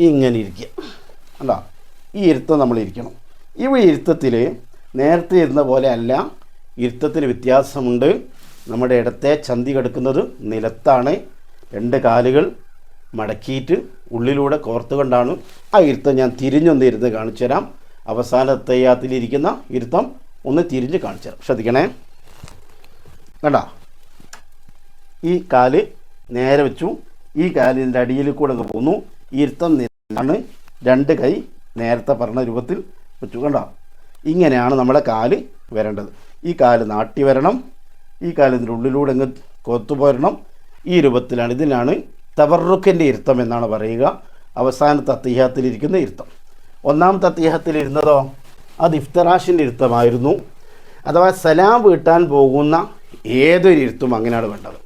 ഇങ്ങനെ ഇരിക്കുക കണ്ടോ? ഈ ഇരുത്തം നമ്മൾ ഇരിക്കണം. ഈ ഇരുത്തത്തിൽ നേരത്തെ ഇരുന്ന പോലെ അല്ല ഇരുത്തത്തിന് വ്യത്യാസമുണ്ട്. നമ്മുടെ ഇടത്തെ ചന്തി കിടക്കുന്നത് നിലത്താണ്. രണ്ട് കാലുകൾ മടക്കിയിട്ട് ഉള്ളിലൂടെ കോർത്തുകൊണ്ടാണ് ആ ഇരുത്തം ഞാൻ തിരിഞ്ഞൊന്ന് ഇരുന്ന് കാണിച്ചു തരാം. അവസാന തയ്യാത്തിലിരിക്കുന്ന ഇരുത്തം ഒന്ന് തിരിഞ്ഞ് കാണിച്ചു തരാം. ശ്രദ്ധിക്കണേ. കണ്ട? ഈ കാൽ നേരെ വെച്ചു. ഈ കാലിന്റെ അടിയിൽ കൂടെ അങ്ങ് പോന്നു. ഇരുത്തം നിലാണ് രണ്ട് കൈ നേരത്തെ പറഞ്ഞ രൂപത്തിൽ വെച്ചു. കണ്ടോ? ഇങ്ങനെയാണ് നമ്മുടെ കാൽ വരേണ്ടത്. ഈ കാൽ നാട്ടി വരണം. ഈ കാലിന്റെ ഉള്ളിലൂടെ അങ്ങ് കൊത്തു പോരണം. ഈ രൂപത്തിലാണ് ഇതിനാണ് തവറുക്കിന്റെ ഇരുത്തം എന്നാണ് പറയുക. അവസാനത്തെ അത്തിഹ്യത്തിലിരിക്കുന്ന ഇരുത്തം. ഒന്നാമത്തെ അത്തിഹ്യത്തിലിരുന്നതോ അത് ഇഫ്തറാഷിന്റെ ഇരുത്തമായിരുന്നു. അഥവാ സലാം വീട്ടാൻ പോകുന്ന ഏതൊരു ഇരുത്തും അങ്ങനെയാണ് വേണ്ടത്.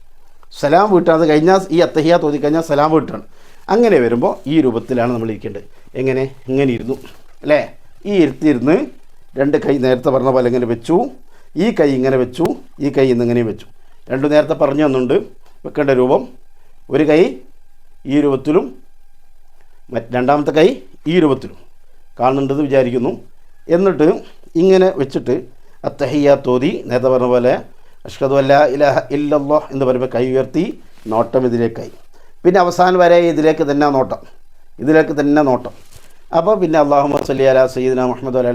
സലാം വീട്ടാതെ കഴിഞ്ഞാൽ ഈ അത്തഹിയ തോന്നി കഴിഞ്ഞാൽ സലാം വീട്ടാണ്. അങ്ങനെ വരുമ്പോൾ ഈ രൂപത്തിലാണ് നമ്മൾ ഇരിക്കേണ്ടത്. എങ്ങനെ? ഇങ്ങനെ ഇരുന്നു. അല്ലേ? ഈ ഇരുത്തിയിരുന്ന് രണ്ട് കൈ നേരത്തെ പറഞ്ഞ പോലെ ഇങ്ങനെ വെച്ചു. ഈ കൈ ഇങ്ങനെ വെച്ചു. ഈ കൈ ഇന്നിങ്ങനെ വെച്ചു. രണ്ടു നേരത്തെ പറഞ്ഞു തന്നുണ്ട്. വെക്കേണ്ട രൂപം. ഒരു കൈ ഈ രൂപത്തിലും രണ്ടാമത്തെ കൈ ഈ രൂപത്തിലും. കാണുന്നുണ്ടെന്ന് വിചാരിക്കുന്നു. എന്നിട്ട് ഇങ്ങനെ വെച്ചിട്ട് അത്തഹിയ തോതി നേരത്തെ പറഞ്ഞ പോലെ അഷ്കദ് അല്ല ഇലഹ ഇല്ലല്ലോ എന്ന് പറയുമ്പോൾ കൈ ഉയർത്തി നോട്ടം ഇതിലേക്കായി. പിന്നെ അവസാനം വരെ ഇതിലേക്ക് തന്നെ നോട്ടം. ഇതിലേക്ക് തന്നെ നോട്ടം. അപ്പോൾ പിന്നെ അള്ളാഹു സല്ലി അല സയ്യിദിന മുഹമ്മദ് അല